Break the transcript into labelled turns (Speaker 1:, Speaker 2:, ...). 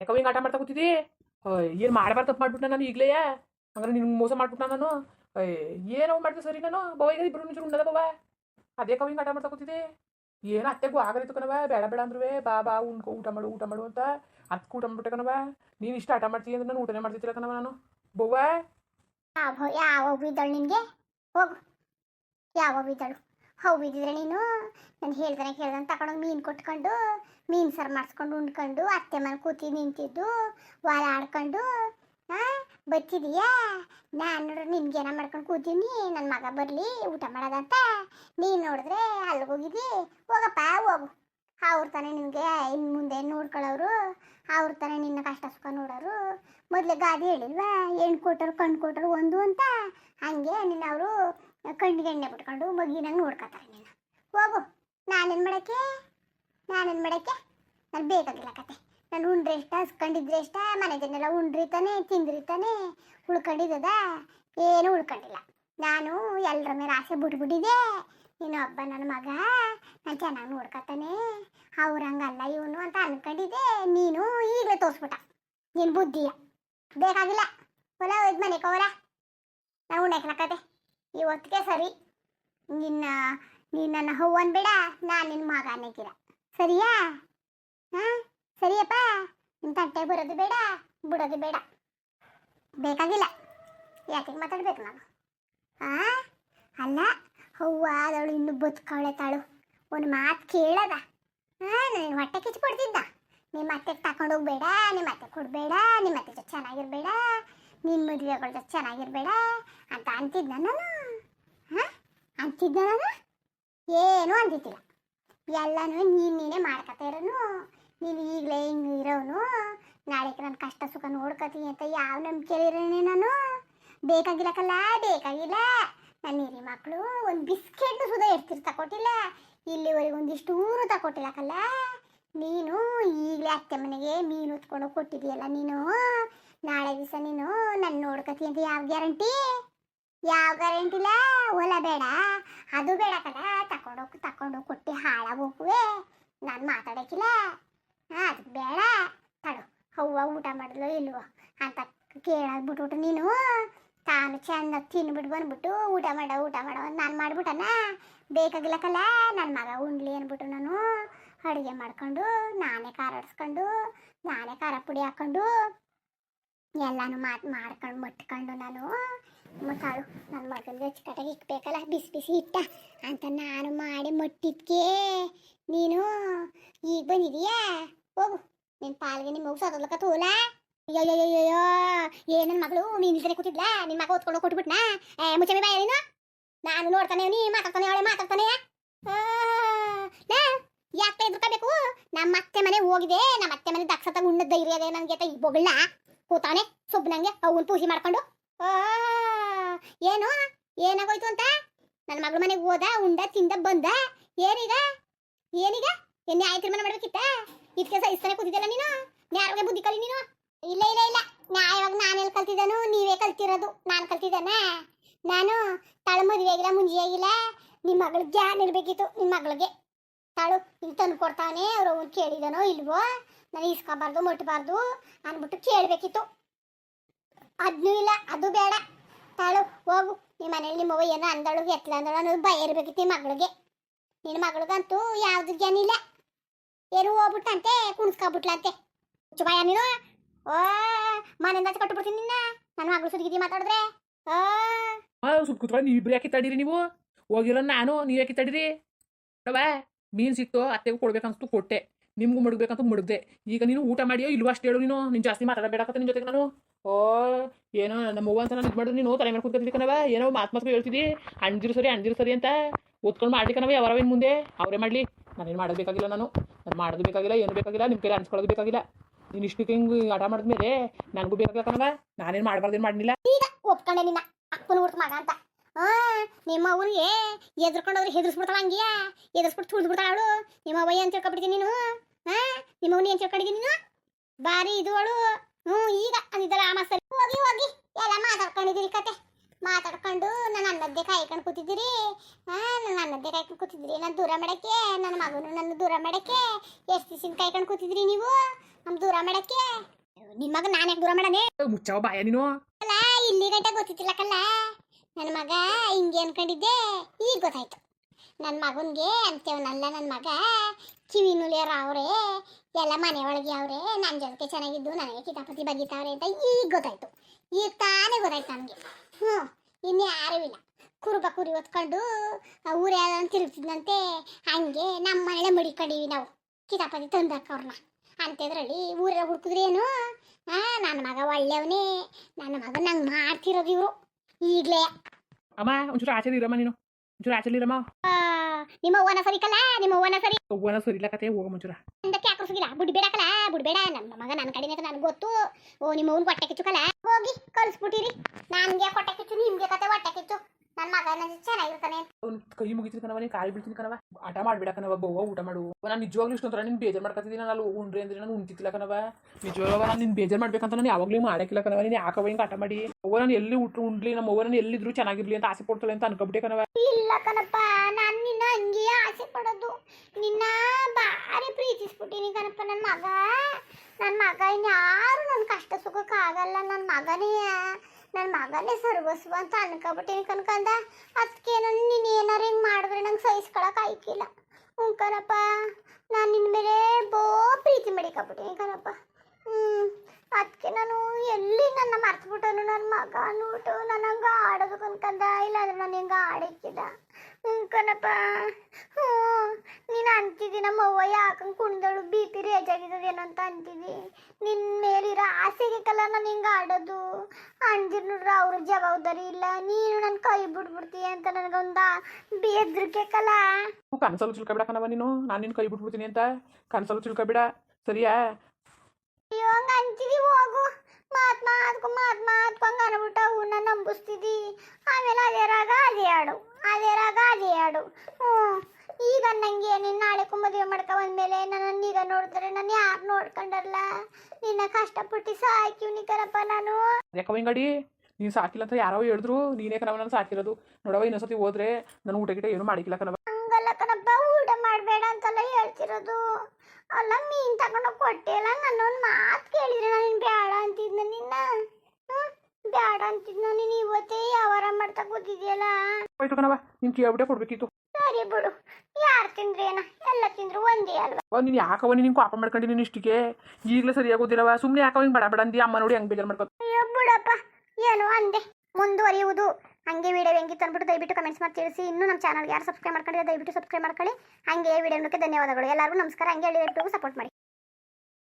Speaker 1: ಯಾಕೋ ಹಿಂಗೆ ಆಟ ಮಾಡ್ತಾ ಕೂತಿದ್ದಿ? ಏನು ಮಾಡಬಾರ್ದು ತಪ್ಪು ಮಾಡ್ಬಿಟ್ಟೆ ನಾನು ಈಗಲೇ? ಹಂಗಾರೆ ನಿನ್ಗೆ ಮೋಸ ಮಾಡ್ಬಿಟ್ಟ ನಾನು? ಏನೋ ಮಾಡಿದೆ ಸರಿ ನಾನು? ಬವ ಈಗ ಇಬ್ಬರು ನಿಮಿಷ ಉಂಡದ ಬವ ಅದೇ ಕವ್ ಹಿಂಗೆ ಆಟ ಮಾಡ್ತಾ ಕೂತಿದ್ದಿ? ಏನು ಅತ್ತೆಗೂ ಆಗಲಿತ್ತು ಕಣವ ಬೇಡ ಬೇಡ ಅಂದ್ರುವೆ. ಬಾ ಬಾ, ಉಣ್ಕೊ, ಊಟ ಮಾಡು ಊಟ ಮಾಡು ಅಂತ ಅದಕ್ಕೆ ಊಟ ಮಾಡ್ಬಿಟ್ಟೆ ಕಣವ ನೀನು ಇಷ್ಟ ಆಟ ಮಾಡ್ತೀಯ ಅಂದ್ರೆ ನಾನು ಊಟನೇ ಮಾಡ್ತಿದ್ದಿಲ್ಲ ಕಣವ ನಾನು. ಬವ್ವ?
Speaker 2: ಯಾವ ಬಿದ್ದಳು ನಿನಗೆ? ಹೋಗು. ಯಾವ ಬಿದ್ದಳು ಹೌ ನೀನು? ನಾನು ಹೇಳ್ದಾನೆ ಕೇಳ್ದಂಗೆ ತಗೊಂಡೋಗಿ ಮೀನು ಕೊಟ್ಕೊಂಡು ಮೀನು ಸಾರು ಮಾಡಿಸ್ಕೊಂಡು ಉಂಡ್ಕೊಂಡು ಅತ್ತೆ ಮನೆ ಕೂತಿ ನಿಂತಿದ್ದು, ವಾಲ ಆಡ್ಕೊಂಡು ಹಾಂ ಬತ್ತಿದೀಯಾ? ನಾನು ನೋಡ್ರಿ ನಿನ್ಗೇನ ಮಾಡ್ಕೊಂಡು ಕೂತೀನಿ ನನ್ನ ಮಗ ಬರಲಿ, ಊಟ ಮಾಡೋದಂತ. ನೀನು ನೋಡಿದ್ರೆ ಅಲ್ಲಿಗೆ ಹೋಗಿದ್ದಿ. ಹೋಗಪ್ಪ, ಹೋಗು. ಅವ್ರ ತಾನೇ ನಿನಗೆ ಇನ್ನು ಮುಂದೆ ನೋಡ್ಕೊಳ್ಳೋರು ಅವ್ರ ತಾನೇ ನಿನ್ನ ಕಷ್ಟ ಸುಖ ನೋಡೋರು. ಮೊದಲೇ ಗಾದಿ ಹೇಳಿಲ್ವಾ? ಹೆಣ್ಣು ಕೊಟ್ಟರು ಕಣ್ಣು ಕೊಟ್ಟರು ಒಂದು ಅಂತ. ಹಂಗೆ ನಿನ್ನ ಅವರು ಕಣ್ಣಿಗೆ ಎಣ್ಣೆ ಬಿಟ್ಕೊಂಡು ಮಗಿನಂಗೆ ನೋಡ್ಕೊತಾರೆ ನೀನು ಹೋಗು. ನಾನೇನು ಮಾಡಕ್ಕೆ? ನಾನೇನು ಮಾಡಕ್ಕೆ? ನಾನು ಬೇಕಾಗಿಲ್ಲ ಕತೆ. ನಾನು ಉಂಡ್ರೆ ಇಷ್ಟ ಹಸ್ಕೊಂಡಿದ್ರೆ ಇಷ್ಟ ಮನೆ ಉಂಡ್ರಿತಾನೆ ಉಂಡ್ರಿ ತಾನೆ, ತಿಂದ್ರಿ ತಾನೆ ಉಳ್ಕೊಂಡಿದ್ದದ ಏನು ಉಳ್ಕೊಂಡಿಲ್ಲ. ನಾನು ಎಲ್ಲರ ಮೇಲೆ ಆಸೆ ಬಿಟ್ಬಿಟ್ಟಿದೆ ನೀನು ಹಬ್ಬ ನನ್ನ ಮಗ, ನಾನು ಚೆನ್ನಾಗಿ ನೋಡ್ಕೊತಾನೆ. ಅವ್ರ ಹಂಗಲ್ಲ ಇವನು ಅಂತ ಅನ್ಕೊಂಡಿದ್ದೆ. ನೀನು ಈಗಲೇ ತೋರಿಸ್ಬಿಟ್ಟ. ನಿನ್ನ ಬುದ್ಧಿಯ ಬೇಕಾಗಿಲ್ಲ. ಹೊಲ ಹೋಯ್ತು ಮನೆ ಕೋಲ ನಾವು ಉಣ್ಣಕ್ಲಕತೆ ಇವತ್ತಿಗೆ ಸರಿ. ನಿನ್ನ, ನೀನು ನನ್ನ ಹೂವನ್ ಬೇಡ. ನಾನು ನಿನ್ನ ಮಗ ಅನ್ನಕ್ಕಿರ ಸರಿಯಾ? ಹಾಂ? ಸರಿಯಪ್ಪ? ನಿಮ್ಮ ತಟ್ಟೆ ಬರೋದು ಬೇಡ, ಬಿಡೋದು ಬೇಡ. ಬೇಕಾಗಿಲ್ಲ. ಯಾಕೆ ಮಾತಾಡ್ಬೇಕು ನಾನು? ಆ? ಅಲ್ಲ ಹೂವ ಅದಳು ಇನ್ನು ಬದುಕವಳೆ ತಾಳು. ಒಂದು ಮಾತು ಕೇಳದ. ಹಾಂ ನಾನು ಹೊಟ್ಟೆ ಕಿಚ್ಚು ಕೊಡ್ತಿದ್ದ. ನಿಮ್ಮ ಅತ್ತೆಗೆ ತಗೊಂಡು ಹೋಗ್ಬೇಡ ನಿಮ್ಮ ಅತ್ತೆ ಕೊಡಬೇಡ ನಿಮ್ಮ ಅತ್ತೆ ಜೊತೆ ಚೆನ್ನಾಗಿರ್ಬೇಡ ನಿನ್ನ ಮದುವೆಗಳ ಜೊತೆ ಚೆನ್ನಾಗಿರ್ಬೇಡ ಅಂತ ಅಂತಿದ್ದ ನಾನು. ಹಾಂ ಅಂತಿದ್ದ ನಾನು? ಏನೂ ಅಂತಿದ್ದಿಲ್ಲ ಎಲ್ಲನೂ ನೀನು ನೀನೇ ಮಾಡ್ಕೊತಾ ಇರೋನು. ನೀನು ಈಗಲೇ ಹಿಂಗೆ ಇರೋನು. ನಾಳೆಗೆ ನನ್ನ ಕಷ್ಟ ಸುಖ ನೋಡ್ಕೊತೀನಿ ಅಂತ ಯಾವ ನಂಬಿಕೆಲಿರೋನೆ ನಾನು? ಬೇಕಾಗಿಲ್ಲಕ್ಕಲ್ಲ ಬೇಕಾಗಿಲ್ಲ. ನನ್ನ ಹಿರಿ ಮಕ್ಕಳು ಒಂದು ಬಿಸ್ಕೆಟ್ ಸುಧಾ ಇರ್ತೀರಿ ತಕೊಟ್ಟಿಲ್ಲ. ಇಲ್ಲಿವರೆಗೆ ಒಂದಿಷ್ಟು ಊರು ತಕೊಟ್ಟಿಲ್ಲಕಲ್ಲ ನೀನು ಈಗಲೇ ಅತ್ತೆ ಮನೆಗೆ ಮೀನು ಹೊತ್ಕೊಂಡು ಕೊಟ್ಟಿದೆಯಲ್ಲ ನೀನು. ನಾಳೆ ದಿವಸ ನೀನು ನನ್ನ ನೋಡ್ಕತಿ ಅಂತ ಯಾವ ಗ್ಯಾರಂಟಿ? ಯಾವ ಗ್ಯಾರಂಟಿ ಇಲ್ಲ ಹೊಲ ಬೇಡ? ಅದು ಬೇಡ ಕದ ತಕೊಂಡೋಗಿ ತಕೊಂಡು ಕೊಟ್ಟು ಹಾಳಾಗೋಕುವೆ ನಾನು ಮಾತಾಡೋಕ್ಕಿಲ್ಲ ಅದು ಬೇಡ. ತಡು. ಅವ್ವ ಊಟ ಮಾಡಿದ್ಲು ಇಲ್ವೋ? ಅಂತ ಕೇಳಾಗ್ಬಿಟ್ಬಿಟ್ಟು ನೀನು. ತಾನು ಚೆಂದ ತಿನ್ಬಿಟ್ಟು ಬಂದ್ಬಿಟ್ಟು ಊಟ ಮಾಡೋ ಊಟ ಮಾಡೋ ನಾನು ಮಾಡ್ಬಿಟ್ಟನ? ಬೇಕಾಗಿಲ್ಲಕ್ಕಲ್ಲ ನನ್ನ ಮಗ ಉಂಡ್ಲಿ ಅಂದ್ಬಿಟ್ಟು ನಾನು ಅಡುಗೆ ಮಾಡ್ಕೊಂಡು, ನಾನೇ ಖಾರ ಆಡಿಸ್ಕೊಂಡು ನಾನೇ ಖಾರ ಪುಡಿ ಹಾಕ್ಕೊಂಡು ಎಲ್ಲಾನು ಮಾತು ಮಾಡ್ಕೊಂಡು ಮಟ್ಕೊಂಡು ನಾನು ಮತ್ತಾಳು ನನ್ನ ಮಗನಿಗೆ ಅಚ್ಚುಕಟ್ಟಾಗಿ ಇಕ್ಬೇಕಲ್ಲ ಬಿಸಿ ಬಿಸಿ ಇಟ್ಟ ಅಂತ ನಾನು ಮಾಡಿ ಮಟ್ಟಿದ್ಕೆ. ನೀನು ಈಗ ಬಂದಿದೀಯಾ? ಹೋಗು ನಿನ್ನ ಪಾಲ್ಗೆ ನಿಮ್ಮ ಮಗು ಸೋದಲಕ್ಕ ತೋಲ. ಅಯ್ಯೋ ಏ ನನ್ನ ಮಗಳು ನೀನು ಇಲ್ದೇ ಕೂತಿದ್ಲ? ನಿನ್ನ ಮಗ ಓದ್ಕೊಂಡು ಕೊಟ್ಬಿಟ್ನಾ? ಏ ಮುಚ್ಚಮಿ ಬಾಯ ನೀನು? ನಾನು ನೋಡ್ತಾನೆ ನೀ ಮಾತಾಡ್ತಾನೆ ಅವಳೆ ಮಾತಾಡ್ತಾನೆ. ಯಾಕೆ ಎದ್ರಕೋಬೇಕು ನಮ್ಮ ಅತ್ತೆ ಮನೆ ಹೋಗಿದೆ ನಮ್ಮ ಅತ್ತೆ ಮನೆ ದಕ್ಷತ ಉಣ್ಣ ಧೈರ್ಯ ಇದೆ ನನಗೆ ಈ ಬೊಗಳ ಕೂತಾನೆ ಸುಬ್ಬನಂಗೆ ಅವನ್ ಪೂಜೆ ಮಾಡ್ಕೊಂಡು. ಆ, ಏನು, ಏನಾಗೋಯ್ತು ಅಂತ? ನನ್ನ ಮಗಳ ಮನೆಗೆ ಹೋದ, ಉಂಡ, ತಿಂದ, ಬಂದ. ಏನೀಗ ಏನೀಗ? ಎನ್ನೆ ಆಯ್ತು ತೀರ್ಮಾನ ಮಾಡ್ಬೇಕಿತ್ತ? ಇದಕ್ಕೆ ಸಹಿಸ್ತಾನೆ ಕೂತಿದ್ದಲ್ಲ ನೀನು? ಯಾರಿಗೆ ಬುದ್ಧಿ ಕಲಿ ನೀನು? ಇಲ್ಲ ಇಲ್ಲ ಇಲ್ಲ. ನ್ಯಾಯವಾಗಿ ನಾನೆಲ್ಲಿ ಕಲ್ತಿದ್ದಾನು? ನೀವೇ ಕಲ್ತಿರೋದು. ನಾನು ಕಲ್ತಿದ್ದಾನ. ನಾನು ತಾಳು ಮದುವೆ ಆಗಿಲ್ಲ, ಮುಂಜಿ ಆಗಿಲ್ಲ. ನಿಮ್ಮ ಮಗಳಿಗೆ ಜಾನ್ ಇರ್ಬೇಕಿತ್ತು. ನಿಮ್ಮ ಮಗಳಿಗೆ. ತಾಳು ಇಲ್ಲಿ ತಂದು ಕೊಡ್ತಾನೆ. ಅವ್ರು ಅವ್ನು ಕೇಳಿದನೋ ಇಲ್ವೋ? ನಾನು ಇಸ್ಕೋಬಾರ್ದು ಮುಟ್ಟಬಾರ್ದು ಅಂದ್ಬಿಟ್ಟು ಕೇಳಬೇಕಿತ್ತು. ಅದನ್ನೂ ಇಲ್ಲ, ಅದು ಬೇಡ. ತಾಳು ಹೋಗು. ನಿಮ್ಮ ಮನೇಲಿ ನಿಮ್ಮವ್ವ ಏನೋ ಅಂದಳು ಎತ್ತಲ ಅಂದಳು ಅನ್ನೋದು ಭಯ ಇರ್ಬೇಕಿತ್ತು ನಿಮ್ಮ ಮಗಳಿಗೆ. ನಿನ್ನ ಮಗಳಿಗಂತೂ ಯಾವ್ದು ಜ್ಞಾನ ಇಲ್ಲ. ಏನು ಹೋಗ್ಬಿಟ್ಟಂತೆ ಕುಣಿಸ್ಕೊಬಿಟ್ಲಂತೆ. ಚುಬಾಯ ನೀನು? ಓ, ಮನೆಯಿಂದ ಆಚೆ ಕೊಟ್ಬಿಡ್ತೀನಿ ನಿನ್ನ. ನನ್ನ ಮಗಳು ಸುದ್ದಿಗಿದ್ದಿ ಮಾತಾಡಿದ್ರೆ?
Speaker 1: ಹಾಂ ಸುತ್ತ ಕೂತ್ಕೊಂಡು ನೀವು ಇಬ್ರು ಯಾಕೆ ತಡೀರಿ ನೀವು? ಹೋಗಿರೋ ನಾನು, ನೀವು ಯಾಕೆ ತಡೀರಿ ಬಾ ಮೀನು ಸಿಕ್ತು, ಅತ್ತೆಗೂ ಕೊಡ್ಬೇಕಂತ ಕೊಟ್ಟೆ. ನಿಮ್ಗೂ ಮಡಗ್ಬೇಕಂತ ಮುಡ್ದೆ ಈಗ ನೀನು ಊಟ ಮಾಡಿಯೋ ಇಲ್ವಾ ಅಷ್ಟು ಹೇಳು ನೀನು. ನೀನು ಜಾಸ್ತಿ ಮಾತಾಡಬೇಡಕತ್ತ ನಿನ್ನ ಜೊತೆಗೆ ನಾನು. ಓ, ಏನೋ ನಮ್ಮ ಅವ್ವ ಅಂತ ನಾನು ಇದು ಮಾಡಿದ್ರೆ ನೀನು ತಲೆ ಮೇಲೆ ಕೂತ್ಕೊತಿದ್ದಿ ಕಣವ ಏನೋ ಮಾತು ಮಾತು ಹೇಳ್ತಿದ್ದಿ ಸರಿ ಅಣ್ದಿರು ಸರಿ ಅಂತ ಓದ್ಕೊಂಡು ಮಾಡ್ಲಿಕ್ಕನವ ಯಾವ ಮುಂದೆ. ಅವರೇ ಮಾಡಲಿ. ನಾನೇನು ಮಾಡೋದು ಬೇಕಾಗಿಲ್ಲ ನಾನು. ನಾನು ಮಾಡೋದು ಬೇಕಾಗಿಲ್ಲ, ಏನು ಬೇಕಾಗಿಲ್ಲ ನಿಮ್ಮ ಕೈಲಿ ಅನ್ಸ್ಕೊಳ್ಳೋದು ಬೇಕಾಗಿಲ್ಲ. ನೀನು ಇಷ್ಟು ಹಿಂಗೆ ಆಟ ಮಾಡಿದ್ಮೇಲೆ ನನಗೂ ಬೇಕಾಗಿಲ್ಲ ಕಣವ ನಾನೇನು ಏನು ಮಾಡಲಿಲ್ಲ.
Speaker 2: ಒಪ್ಕೊಂಡೆ ನಿನ್ನ ಅಪ್ಪನ ಮಗ ಅಂತ. ನಿಮ್ಮ ಅವನಿಗೆ ಎದ್ರಕೊಂಡೋದ್ರೆ ಹೆದರ್ಸ್ಬಿಡ್ತಾಳ ಹಂಗಿಯ ಎದುರಿಸ್ಬಿಟ್ಟು ತುಳಿದ್ಬಿಡ್ತಾಳ ಅವಳು. ನಿಮ್ಮ ಅವ್ವ ಏನು ತಿಳ್ಕೊಬಿಡ್ತೀನಿ ನೀನು? ಹಾ ನಿಮ್ಮ ಅವ್ನ ಏನು ತಿಳ್ಕೊಂಡಿದ್ದೀನಿ ನೀನು? ಬಾರಿ ಇದು ಅವಳು. ಹ್ಞೂ ಈಗ ಅಂದಿದ್ದಲ್ಲ ಆ ಸರಿ ಹೋಗಿ ಹೋಗಿ. ಎಲ್ಲ ಮಾತಾಡ್ಕೊಂಡಿದ್ದೀರಿ ಕತೆ. ಮಾತಾಡ್ಕೊಂಡು ನನ್ನ ಅನ್ನದ್ದೇ ಕಾಯ್ಕೊಂಡು ಕೂತಿದ್ದೀರಿ. ಹಾಂ ನನ್ನ ಅನ್ನದ್ದೇ ಕಾಯ್ಕೊಂಡು ಕೂತಿದ್ದೀರಿ. ನನ್ನ ದೂರ ಮಾಡಕ್ಕೆ ನನ್ನ ಮಗನು ನನ್ನ ದೂರ ಮಾಡಕ್ಕೆ. ಎಷ್ಟು ದಿವಸ ಕಾಯ್ಕೊಂಡು ಕೂತಿದ್ರಿ ನೀವು? ನಮ್ಮ ದೂರ ಮಾಡಕ್ಕೆ. ನಿಮ್ಮ ಮಗ ನಾನು ಯಾಕೆ ದೂರ ಮಾಡನೆ
Speaker 1: ಮುಚ್ಚಾವ ಬಾಯ ನೀನು?
Speaker 2: ಅಲ್ಲ ಇಲ್ಲಿ ಗಂಟೆ ಗೊತ್ತಿತ್ತಿಲ್ಲಕಲ್ಲ ನನ್ನ ಮಗ ಹಿಂಗೆ ಅನ್ಕೊಂಡಿದ್ದೆ, ಈಗ ಗೊತ್ತಾಯ್ತು. ನನ್ನ ಮಗನ್ಗೆ ಅಂತೇವನಲ್ಲ ನನ್ನ ಮಗ, ಕಿವಿ ನುಲಿಯರ ಅವರೇ, ಎಲ್ಲ ಮನೆ ಒಳಗೆ ಅವರೇ ನನ್ನ ಜೊತೆ ಚೆನ್ನಾಗಿದ್ದು, ನನಗೆ ಕಿತಾಪತಿ ಬಗ್ಗಿತಾವ್ರೆ ಅಂತ ಈಗ ಗೊತ್ತಾಯ್ತು. ಈಗ ತಾನೇ ಗೊತ್ತಾಯ್ತು ನನಗೆ. ಹ್ಞೂ ಇನ್ಯಾರೂ ಇಲ್ಲ. ಕುರುಬ ಕುರಿ ಹೊತ್ಕೊಂಡು ಊರೇ ತಿರುಗ್ತಿದ್ದಂತೆ ಹಂಗೆ ನಮ್ಮ ಮನೇಲೆ ಮಡಿಕೊಂಡಿವಿ ನಾವು. ಕಿತಾಪತಿ ತಂದಾಕವ್ರನ್ನ ಅಂತಿದ್ರಲ್ಲಿ ಊರೆಲ್ಲ ಹುಡುಕಿದ್ರೇನು? ಹಾಂ ನನ್ನ ಮಗ ಒಳ್ಳೆಯವನೇ ನನ್ನ ಮಗ ನಂಗೆ ಮಾಡ್ತಿರೋದು ಇವರು. ಈಗಲೇ.
Speaker 1: ಅಮ್ಮ ಒಂಚೂರು ಆಚೆ ಇರಮ್ಮ ನೀನು. ಒಂಚೂರು ಆಚೆ ಇರಮ್ಮ
Speaker 2: ನಿಮ್ಮ ಅವ್ವನ ಸರಿಕಲ್ಲ ನಿಮ್ಮ ಅವ್ವನ ಸರಿ?
Speaker 1: ಅವ್ವನ ಸರಿ ಇಲ್ಲ ಕತೆ ಹೋಗ ಮುಂಚೂರ
Speaker 2: ಅಂದಕ್ಕೆ ಹಾಕೋಸಿಗಿಲ್ಲ ಬಿಡ್ಬೇಡಕಲ್ಲ ಬಿಡ್ಬೇಡ ನನ್ನ ಮಗ ನನ್ನ ಕಡೆನೇ ನನಗೆ ಗೊತ್ತು. ಓ ನಿಮ್ಮ ಅವ್ನ ಹೊಟ್ಟೆ ಕಿಚ್ಚುಕಲ್ಲ ಹೋಗಿ ಕಳಿಸ್ಬಿಟ್ಟಿರಿ ನನಗೆ ಹೊಟ್ಟೆ ಕಿಚ್ಚು ನಿಮ್ಗೆ ಕತೆ ಹೊಟ್ಟೆ ಕಿಚ್ಚು. ನನ್ನ ಮಗ ನನ್ನ ಚೆನ್ನಾಗಿರ್ತಾನೆ
Speaker 1: ಅವ್ನು ಕೈ ಮುಗಿತೀನಿ ಕಣವ ನೀನು ಕಾಯಿ ಬಿಡ್ತೀನಿ ಕಣವ ಆಟ ಮಾಡ್ಬೇಡ ಕಣವ ಬವ್ವ ಊಟ ಮಾಡು. ನಾನು ನಿಜವಾಗ್ಲೂ ಇಷ್ಟೊಂಥರ ನಿನ್ ಬೇಜಾರು ಮಾಡ್ಕೊತಿದ್ದೀನಿ ನಾನು ಅಲ್ಲಿ ಉಂಡ್ರಿ ಅಂದ್ರೆ ನಾನು ಉಂಟಿತ್ತಿಲ್ಲ ಕಣವ ನಿಜವಾಗ್ಲೂ ನಾನು ನಿನ್ನ ಬೇಜಾರು ಮಾಡ್ಬೇಕಂತ ನಾನು ಯಾವಾಗಲೂ ಮಾಡಕ್ಕಿಲ್ಲ ಕಣವ ನೀನು ಯಾಕವ ಹಿಂಗೆ ಆಟ ಮಾಡಿ? ಅವ್ವ ನಾನು ಎಲ್ಲಿ ಉಟ್ಟು ಉಂಡ್ಲಿ ನಮ್ಮ ಅವ್ವ ನಾನು ಎಲ್ಲಿದ್ರು ಚೆನ್ನಾಗಿರ್ಲಿ ಅಂತ ಆಸೆ ಪಡ್ತಾಳೆ ಅಂತ ಅನ್ಕೊಬಿಟ್ಟೆ ಕಣವ
Speaker 2: ಇಲ್ಲ ಕಣಪ್ಪ ನಾನು ನಿನ್ನ ಹಂಗೆ ಆಸೆ ಪಡೋದು. ನಿನ್ನ ಭಾರಿ ಪ್ರೀತಿಸ್ಬಿಟ್ಟಿನಿ ಕಣಪ್ಪ ನನ್ನ ಮಗ. ನನ್ನ ಮಗ ಇನ್ಯಾರು ನನ್ನ ಕಷ್ಟ ಸುಖಕ್ಕಾಗಲ್ಲ ನನ್ನ ಮಗನೇ. ನನ್ನ ಮಗನೇ ಸರ್ವಸ್ವ ಅಂತ ಅನ್ಕೊಬಿಟ್ಟಿನಿ ಕನ್ಕಂದ. ಅದಕ್ಕೆ ನಾನು ನೀನು ಏನಾರು ಹಿಂಗೆ ಮಾಡಿದ್ರೆ ನಂಗೆ ಸಹಿಸ್ಕೊಳಕ್ಕೆ ಆಯ್ಕಿಲ್ಲ. ಹ್ಞೂ ಕಣಪ್ಪ ನಾನು ನಿನ್ನ ಮೇಲೆ ಬೋ ಪ್ರೀತಿ ಮಾಡಿಕೊಬಿಟ್ಟಿನಿ ಕಣಪ್ಪ ಹ್ಞೂ ಅದಕ್ಕೆ ನಾನು ಎಲ್ಲಿ ನನ್ನ ಮರ್ತ್ಬಿಟ್ಟನು ನನ್ನ ಮಗ ನೋಟು ನಾನು ಹಂಗೆ ಆಡೋದು ಕನ್ಕಂದ. ಇಲ್ಲ ಅಂದ್ರೆ ನಾನು ಹಿಂಗೆ ಆಡಕ್ಕಿಲ್ಲ. ಹ್ಞೂ ಕಣಪ್ಪ. ಹ್ಞೂ ನೀನು ಅಂತಿದ್ದಿ ನಮ್ಮ ಅವ್ವ ಯಾಕಂಗೆ ಕುಣ್ದಳು? ಬಿ ಪಿ ರೇಜ್ ಆಗಿದ್ದದೇನೋ ಅಂತ ಅಂತಿದ್ದಿ? ನಿನ್ನ ಮೇಲಿರೋ ಆಸೆಗೆ ಕಲ್ಲ ನಾನು ಹಿಂಗೆ ಆಡೋದು? ಅಂದಿರ್ ನೋಡ್ರಿ ಅವ್ರ ಜವಾಬ್ದಾರಿ ಇಲ್ಲ. ನೀನು ನನ್ನ ಕೈ ಬಿಟ್ಬಿಡ್ತೀಯ ಅಂತ ನನಗೊಂದ ಬೇದ್ರಿಕೆ ಕಲ.
Speaker 1: ನೀವು ಕನಸಲ್ಲೂ ತಿಳ್ಕೊಬೇಡ ಕಣವ ನೀನು ನಾನು ನಿನ್ನ ಕೈ ಬಿಟ್ಬಿಡ್ತೀನಿ ಅಂತ. ಕನ್ಸೋಲ್ ಚುಲ್ಕ ಬಿಡ ಸರಿಯಾ?
Speaker 2: ಅಯ್ಯೋ ಹಂಗೆ ಅಂತಿದ್ದಿ ಹೋಗು. ಮಾತ್ ಕುಮಾತ್ ಮಾತ್ ಮಾತ್ಕೊಂಡ್ ಅನ್ಬಿಟ್ಟು ಅವನ್ನ ನಂಬಿಸ್ತಿದ್ದಿ ಆಮೇಲೆ ಅದೇ ರಾಗ ಅದೇ ಹಾಡು. ಅದೇ ರಾಗ ಅದೇ ಹಾಡು. ಹ್ಞೂ. ಈಗ ನಂಗೆ ನಿನ್ನ ನಾಳೆ ಮದುವೆ ಮಾಡ್ಕೊ ಬಂದ್ಮೇಲೆ ನನ್ನ ಈಗ ನೋಡಿದ್ರೆ ನಾನು ಯಾರು ನೋಡ್ಕೊಂಡಲ್ಲ ನಿನ್ನ ಕಷ್ಟಪಟ್ಟು ಸಾಕಿವ್ನಿ ಕರಪ್ಪ ನಾನು.
Speaker 1: ಯಾಕವ ಹಿಂಗಡಿ? ನೀನು ಸಾಕಿಲ್ಲ ಅಂತ ಯಾರೋ ಹೇಳಿದ್ರು. ನೀನೇ ಕಣವ ನಾನು ಸಾಕಿರೋದು. ನೋಡವ ಇನ್ನೊಂದ್ಸತಿ ಹೋದ್ರೆ ನಾನು ಊಟ ಗಿಟ ಏನು ಮಾಡಿಕಿಲ್ಲ ಕಣವ
Speaker 2: ಹಂಗಲ್ಲ ಕಣಪ್ಪ ಊಟ ಮಾಡಬೇಡ ಅಂತಲ್ಲ ಹೇಳ್ತಿರೋದು. ಅಲ್ಲ ಮೀನು ತಗೊಂಡು ಕೊಟ್ಟಿಲ್ಲ ನನ್ನೊಂದು ಮಾತು ಕೇಳಿದ್ರೆ ನಾನು ಬೇಡ ಅಂತಿದ್ನ ನಿನ್ನ ಹ್ಮ್? ಬೇಡ ಅಂತಿದ್ನ ನೀನು ಇವತ್ತೇ ಯಾವಾರ ಮಾಡ್ತಾ ಕೂತಿದ್ಯಲ್ಲ
Speaker 1: ಹೋಯ್ತು ಕಣವ ನೀನು ಕೇಳ್ಬಿಟ್ಟೆ ಕೊಡ್ಬೇಕಿತ್ತು.
Speaker 2: ಸರಿ ಬಿಡು. ಯಾರು ತಿಂದ್ರೇನ? ಎಲ್ಲ ತಿಂದ್ರು ಒಂದೇ ಅಲ್ವಾ?
Speaker 1: ನೀನ್ ನೀನು ಯಾಕವ ನೀನು ಕಾಪ ಮಾಡ್ಕೊಂಡು ನೀನು ಇಷ್ಟಿಗೆ? ಈಗಲೇ ಸರಿಯಾಗೋದಿಲ್ಲವ ಸುಮ್ಮನೆ ಯಾಕವ ಹಿಂಗೆ ಬಡ ಬಡ ಅಂದಿ? ಅಮ್ಮ ನೋಡಿ ಹಂಗೆ ಬೇಜಾರು ಮಾಡ್ಕೊ
Speaker 2: ಅಯ್ಯೋ ಬಿಡಪ್ಪ. ಏನು ಅಂದೆ? ಮುಂದುವರಿಯುವುದು. ಹಂಗೆ ವಿಡಿಯೋ ಹೆಂಗಿತ್ತು ಅಂದ್ಬಿಟ್ಟು ದಯವಿಟ್ಟು ಕಮೆಂಟ್ಸ್ ಮಾಡಿ ತಿಳಿಸಿ. ಇನ್ನೂ ನಮ್ಮ ಚಾನಲ್ಗೆ ಯಾರು ಸಬ್ಸ್ಕ್ರೈಬ್ ಮಾಡ್ಕೊಂಡಿದ್ರೆ ದಯವಿಟ್ಟು ಸಬ್ಸ್ಕ್ರೈಬ್ ಮಾಡ್ಕೊಳ್ಳಿ. ಹಂಗೆ ವಿಡಿಯೋ ನೋಡೋಕ್ಕೆ ಧನ್ಯವಾದಗಳು. ಎಲ್ಲರಿಗೂ ನಮಸ್ಕಾರ. ಹಂಗೆ ಹೇಳಿ ಸಪೋರ್ಟ್ ಮಾಡಿ.